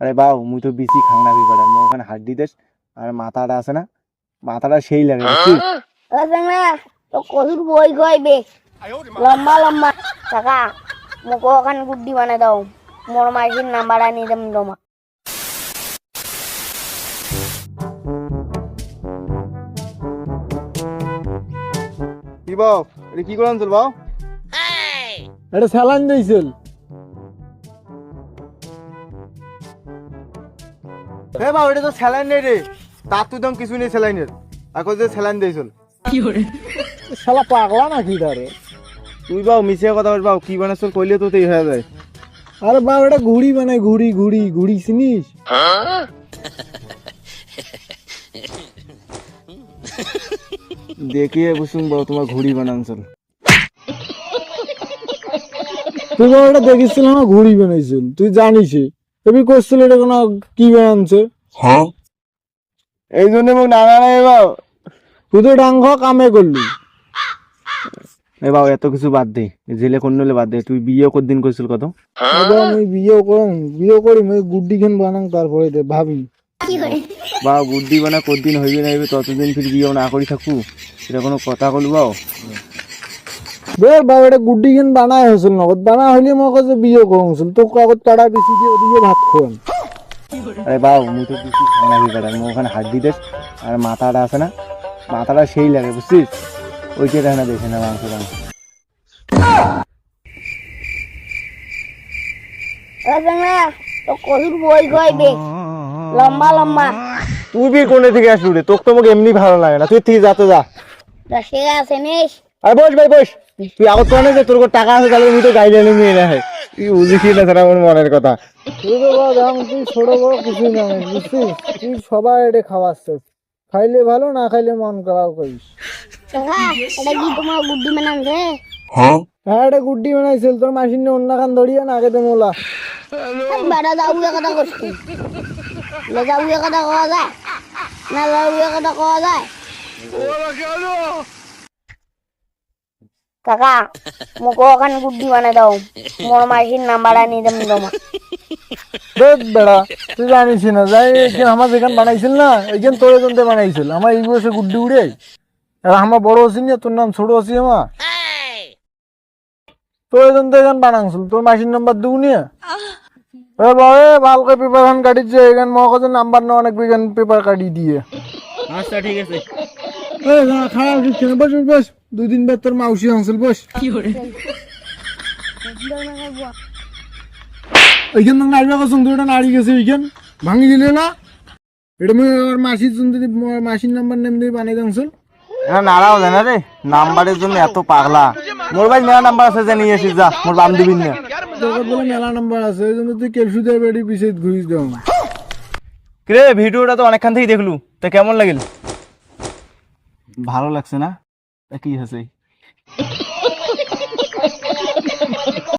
আরে বাউ মুই তো বেশি খাংনা বিপারে মো ওখানে হাড্ডি দেশ আর মাথাটা আছে না? মাথাটা সেই লাগে বুঝছিস না তো কচুর বই কইবে লম্বা লম্বা কাকা মোক ওখানে গুড্ডি বানাই দাও। মোর মাসির নাম্বার আনি দেম তোমা। কি বাউ এটা কি করে আনছিল বাউ এটা স্যালাইন দিয়েছিল। হে বাউ এটা তো স্যালাইন নেই রে। তার তুই দম কিছু নেই স্যালাইনের। এখন যে স্যালাইন দিয়েছিল শালা পাগলা নাকি তারে তুই বাউ মিশে কথা বল বাউ কি বানাচ্ছিল কইলে তো তেই হয়ে যায়। আরে বাপ এটা ঘুড়ি বানায় ঘুড়ি ঘুড়ি ঘুড়ি চিনিস? দেখিয়ে বুঝুন বাউ তোমার ঘুড়ি বানাচ্ছিল তুই বাবা এটা দেখিছিল না ঘুড়ি বানাইছিল তুই জানিস তুমি করছিল এটা কোনো কি বানাচ্ছে এই জন্য মোক নানা নাই বাউ তুই তো ডাঙ্গ কামে করলি এ বাউ এত কিছু বাদ দে। জেলে কোন নলে বাদ দে। তুই বিয়ে কত দিন করছিল কত? আমি বিয়ে করি বিয়ে করি আমি গুড্ডি খান বানাং তারপরে দে ভাবি। বা বুদ্ধি বানা কতদিন হইবে না হইবে ততদিন ফির বিয়ে না করি থাকু। এটা কোনো কথা কলু বাউ বের বাবা এটা গুড্ডি খান বানাই হয়েছিল নগদ বানা হইলে মই কাছে বিয়ে করছিল তোক কাগজ তাড়া বেশি দিয়ে দিয়ে ভাত খোয়ান আরে বাউ মুই তো বেশি খানা বিপারে মো ওখানে হাড্ডি দেশ আর মাথাটা আছে না? মাথাটা সেই লাগে বুঝছিস? ওইটা দেখে না দেখে না মাংস কচুর লম্বা লম্বা। তুই বি কোনে থেকে আসলু রে? তোকে তো মোক এমনি ভালো লাগে না। তুই ঠিক যাতে যা। দশে আছে নিস। আরে বস ভাই বস। তুই আগত কোনে যে তোর টাকা আছে তাহলে মুই তো গাইড নিয়ে না তুই বুঝিস না আমার মনের কথা। তুই তো বাবা দাম তুই ছোট বড় কিছুই জানিস বুঝছিস? তুই সবাই এটা খাওয়াচ্ছিস খাইলে ভালো না খাইলে মন খারাপ করিস। এটা কি তোমার গুড্ডি বানানছে হ্যাঁ? এটা গুড্ডি বানাইছিল। তোর মাসির নিয়ে অন্য ধরিয়ে না আগে তো মোলা। বেড়া যাউয়ে কথা করছি লে কথা কওয়া যায়। না যাউয়ে কথা কওয়া যায়। কাকা মোক ওখানে গুড্ডি বানাই দাও। মোর মাসির নাম্বার আনি দেম তোমা দেখ বেড়া তুই জানিস না যাই এইখান আমার যেখান বানাইছিল না এইখান তোর এখানতে বানাইছিল। আমার এই বয়সে গুড্ডি উড়ে। আর আমার বড় আছি না তোর নাম ছোট আছি আমার। তোর এখান থেকে এখান বানাইছিল তোর মাসির নাম্বার দিও নিয়ে এ বাবা ভালকে পেপার খান কাটিছে এখান কাছে নাম্বার না অনেক পেপার কাটি দিয়ে। আচ্ছা ঠিক আছে। বস, বস। দুই দিন বাদ তোর মাউসি আনছিল বস। নাড়িবা কসম দুটা নাড়ি গেছে এইখান ভাঙি দিলে না? এটা মুই আমার মাসির মোর মাসির নাম্বার নেম দিয়ে এটা নাড়াও জানা রে। নাম্বারের জন্য এত পাগলা। মোর ভাই মেলা নাম্বার আছে জানি আসিস যা। মোর বাম দিবিন না তোর বলে মেলা নাম্বার আছে এই জন্য তুই কেলসু দিয়ে বেড়ি পিছিয়ে ঘুরিস দাও। রে ভিডিওটা তো অনেকক্ষণ থেকেই দেখলু। তা কেমন লাগিল? ভালো লাগছে না? কি হয়েছে